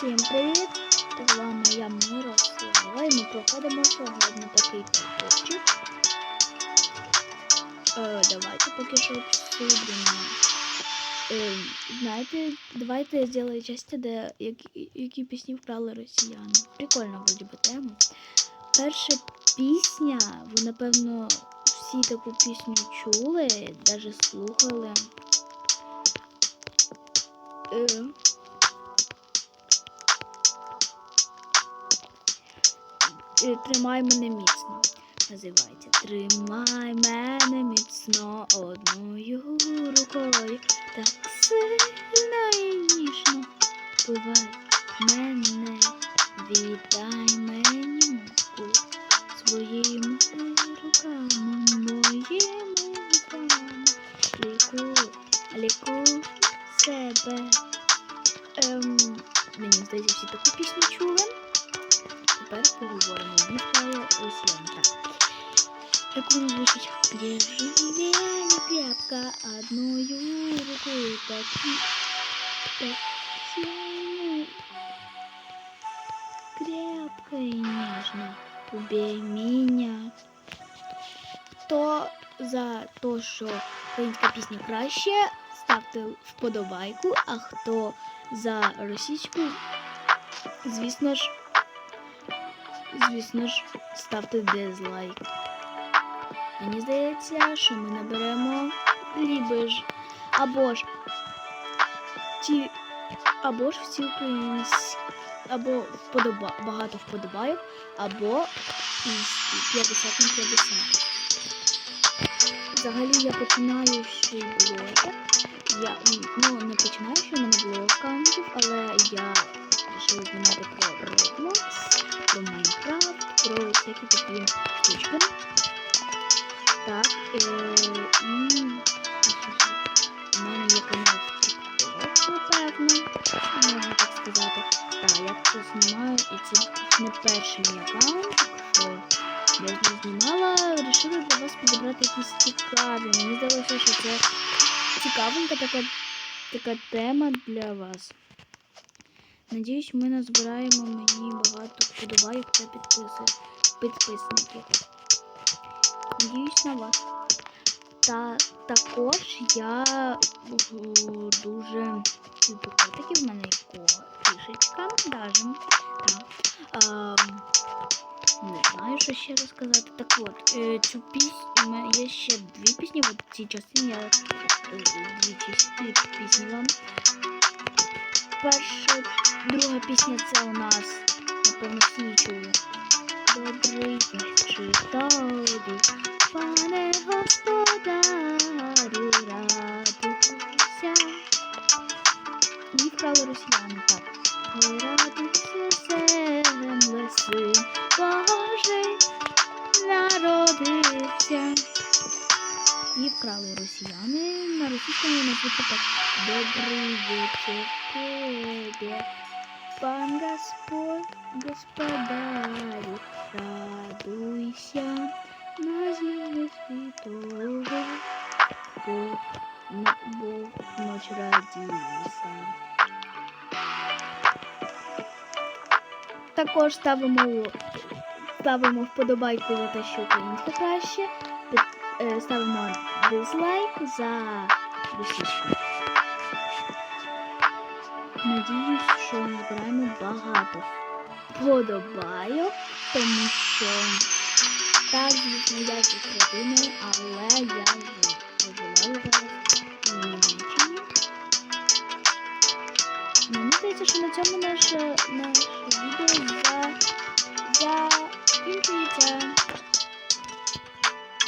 Всім привіт! З вами я Мирослава і ми проходимо сьогодні такий паркурчик. Е, давайте поки що обсудимо. Е, знаєте, давайте зробимо часті, де які, які пісні вкрали росіяни. Прикольно вроді би тема. Перша пісня, ви напевно всі таку пісню чули, навіть слухали. Е, Тримай мене міцно. Називається Тримай мене міцно одною рукою. Так сильно і ніжно бувай мене, віддай мені муку своїми руками, моїми руками. Лікуй, лікуй себе. Ем, мені здається, всі таку пісню чули. Міхає Росіян. Так. Як воно звучить? Держи меня крепко одною рукою, так сильно, крепко и нежно убей меня. Хто за те, що українська пісня краще, ставте вподобайку, а хто за російську, звісно ж, звісно ж, ставте дизлайк. Мені здається, що ми наберемо ліби ж або ж ті, або ж всі українські, або вподоба, багато вподобайок, або 50 на 50. Взагалі я починаю ще й блоги. Я ну не починаю ще в мене блог аккаунтів, але я вирішила знімати про Roblox, всякі такі штучки. Так, е, і у мене є канал напевно, можна так сказати. Так, я це знімаю, і це не перший мій що я ним знімала, вирішила для вас підібрати якісь цікаві. Мені здалося, що це цікавенька така, така тема для вас. Надіюсь, ми назбираємо мені багато вподобайок та підписи, підписників. Надіюсь на вас. Та також я дуже люблю котиків. В мене є кішечка, даже. Так. А, не знаю, що ще розказати. Так от, е, цю пісню є ще дві пісні. От в цій частині я е, дві пісні вам. Перша, друга пісня це у нас, напевно, всі. Добрий тобі, пане господарю, радуйся. І вкрали росіяни, так. Радуйся, земле, син Божий народився. І вкрали росіяни. На російському назвуть так Добрий вечір тебе, пан Господь, господарю, радуйся на землі світове, Бог, на- Бог ночь родився. Також ставимо, ставимо вподобайку за те, що українська краще. Е, Ставимо дизлайк за російську. Надіюсь, що ми збираємо багато вподобайок, тому що так, звісно, я тут родиною, але я проживаю зараз. Мені здається, що на цьому наше наше відео за закінчується.